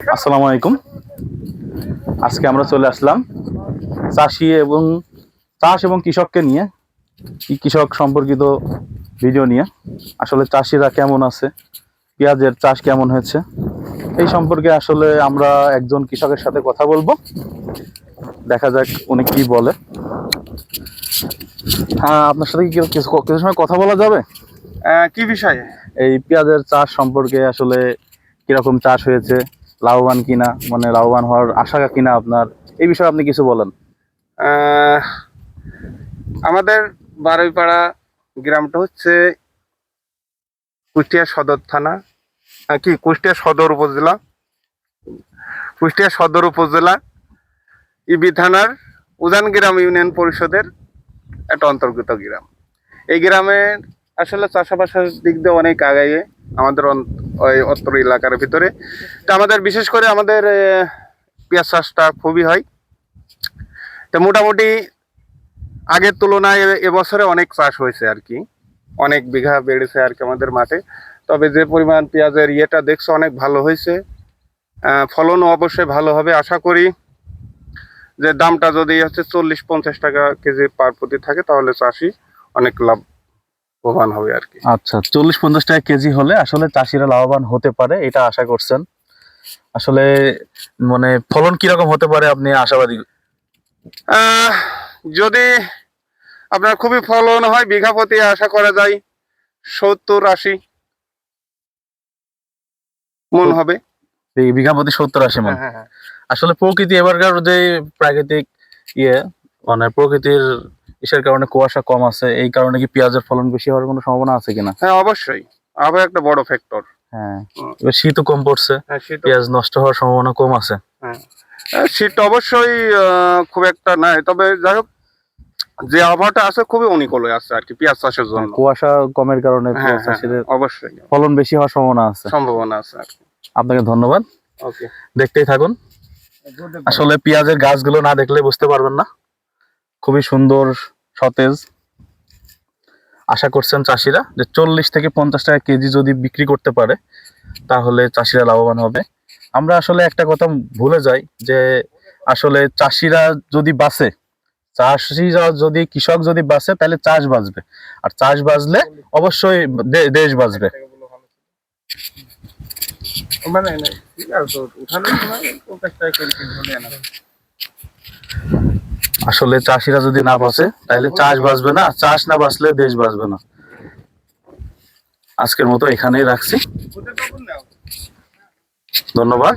আসসালামু আলাইকুম। আজকে আমরা চলে আসলাম চাষি এবং চাষ এবং কৃষককে নিয়ে কি কৃষক সম্পর্কিত ভিডিও নিয়ে। আসলে চাষিরা কেমন আছে পেঁয়াজের চাষ কেমন হয়েছে এই সম্পর্কে আসলে আমরা একজন কৃষকের সাথে কথা বলব। দেখা যাক উনি কি বলে। হ্যাঁ আপনার সাথে কি কিছু কিছু সময় কথা বলা যাবে? আহ, কি বিষয়ে? এই পেঁয়াজের চাষ সম্পর্কে আসলে কীরকম চাষ হয়েছে লাভবান কিনা মানে লাভবান হওয়ার আশা কিনা আপনার? এই বিষয়ে আপনি কিছু বলেন। আমাদের বারুইপাড়া গ্রামটা হচ্ছে কুষ্টিয়া সদর থানা কি কুষ্টিয়া সদর উপজেলা? কুষ্টিয়া সদর উপজেলা, ইবি থানার উজান গ্রাম ইউনিয়ন পরিষদের একটা অন্তর্গত গ্রাম। এই গ্রামের আসলে চাষাবাসের দিক দিয়ে অনেক আগাইয়ে আমাদের ওই অত্র এলাকার ভিতরে। তা আমাদের বিশেষ করে আমাদের পেঁয়াজ চাষটা খুবই হয়। তো মোটামুটি আগের তুলনায় এবছরে অনেক চাষ হয়েছে আর কি। অনেক বিঘা বেড়েছে আর কি আমাদের মাঠে। তবে যে পরিমাণ পেঁয়াজের ইয়েটা দেখছ অনেক ভালো হয়েছে। ফলনও অবশ্যই ভালো হবে। আশা করি যে দামটা যদি হচ্ছে চল্লিশ পঞ্চাশ টাকা কেজি পার প্রতি থাকে, তাহলে চাষি অনেক লাভবান হবে আর কি। আচ্ছা চল্লিশ পঞ্চাশ টাকা কেজি হলে আসলে চাষিরা লাভবান হতে পারে এটা আশা করছেন। আসলে মানে ফলন কীরকম হতে পারে আপনি আশাবাদী? যদি আপনার খুবই ফলন হয় বিঘা প্রতি আশা করা যায় সত্তর আশি মন হবে। এই বিঘা প্রতি সত্তর আশি মন। হ্যাঁ, হ্যাঁ, আসলে প্রকৃতি এবারকার যে প্রাকৃতিক ইয়ে মানে প্রকৃতির ইসের কারণে কুয়াশা কম আছে এই কারণে কি পেঁয়াজের ফলন বেশি হওয়ার কোনো সম্ভাবনা আছে কিনা? হ্যাঁ অবশ্যই। আবার একটা বড় ফ্যাক্টর হ্যাঁ এবার শীতও কম পড়ছে হ্যাঁ পেঁয়াজ নষ্ট হওয়ার সম্ভাবনা কম আছে। হ্যাঁ। শীত অবশ্যই খুব একটা নাই তবে যাই হোক যে আবহাওয়াটা আছে খুবই অনুকূলে আছে আর কি পেঁয়াজ চাষের জন্য। কুয়াশা কমের কারণে হ্যাঁ পেঁয়াজ হ্যাঁ, চাষিদের অবশ্যই। ফলন বেশি হওয়ার সম্ভাবনা আছে। সম্ভাবনা আছে আর কি। আপনাকে ধন্যবাদ। ওকে দেখতেই থাকুন। আসলে পেঁয়াজের গাছগুলো না দেখলে বুঝতে পারবেন না। খুবই সুন্দর সতেজ। আশা করছেন চাষিরা যে চল্লিশ থেকে পঞ্চাশ টাকা কেজি যদি বিক্রি করতে পারে, তাহলে চাষিরা লাভবান হবে। আমরা আসলে একটা কথা ভুলে যাই যে আসলে চাষিরা যদি বাঁচে, চাষিরা যদি, কৃষক যদি বাঁচে, তাহলে চাষ বাঁচবে। আর চাষ বাঁচলে অবশ্যই দেশ বাঁচবে। মানে আসলে চাষিরা যদি না বাঁচে তাহলে চাষ বাঁচবে না, চাষ না বাঁচলে দেশ বাঁচবে না আজকের মতো এখানেই রাখছি। ধন্যবাদ